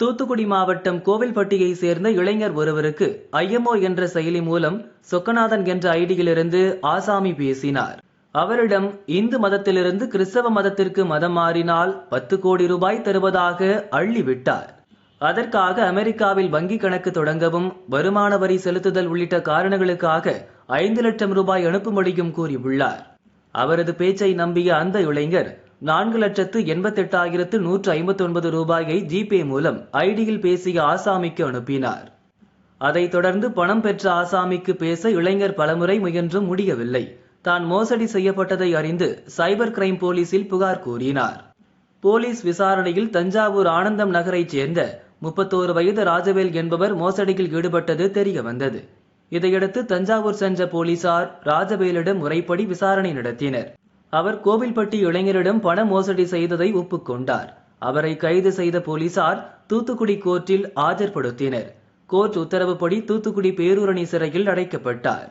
தூத்துக்குடி மாவட்டம் கோவில்பட்டியை சேர்ந்த இளைஞர் ஒருவருக்கு ஐஎம்ஓ என்ற செயலி மூலம் சொக்கநாதன் என்ற ஐடியிலிருந்து ஆசாமி பேசினார். அவரிடம் இந்து மதத்திலிருந்து கிறிஸ்தவ மதத்திற்கு மதம் மாறினால் பத்து கோடி ரூபாய் தருவதாக அள்ளிவிட்டார் அதற்காக அமெரிக்காவில் வங்கி கணக்கு தொடங்கவும் வருமான வரி செலுத்துதல் உள்ளிட்ட காரணங்களுக்காக ஐந்து லட்சம் ரூபாய் அனுப்பும்படியும் கூறியுள்ளார். அவரது பேச்சை நம்பிய அந்த இளைஞர் நான்கு லட்சத்து எண்பத்தெட்டாயிரத்து நூற்று ஐம்பத்தி ஒன்பது ரூபாயை ஜிபே மூலம் ஐடியில் பேசிய ஆசாமிக்கு அனுப்பினார். அதைத் தொடர்ந்து பணம் பெற்ற ஆசாமிக்கு பேச இளைஞர் பலமுறை முயன்றும் முடியவில்லை. தான் மோசடி செய்யப்பட்டதை அறிந்து சைபர் கிரைம் போலீசில் புகார் கூறினார். போலீஸ் விசாரணையில் தஞ்சாவூர் ஆனந்தம் நகரைச் சேர்ந்த முப்பத்தோரு வயது ராஜவேல் என்பவர் மோசடியில் ஈடுபட்டது தெரிய வந்தது. இதையடுத்து தஞ்சாவூர் சென்ற போலீசார் ராஜவேலிடம் முறைப்படி விசாரணை நடத்தினர். அவர் கோவில்பட்டி இளைஞரிடம் பண மோசடி செய்ததை ஒப்புக்கொண்டார். அவரை கைது செய்த போலீசார் தூத்துக்குடி கோர்ட்டில் ஆஜர்படுத்தினர். கோர்ட் உத்தரவுப்படி தூத்துக்குடி பேரூரணி சிறையில் அடைக்கப்பட்டார்.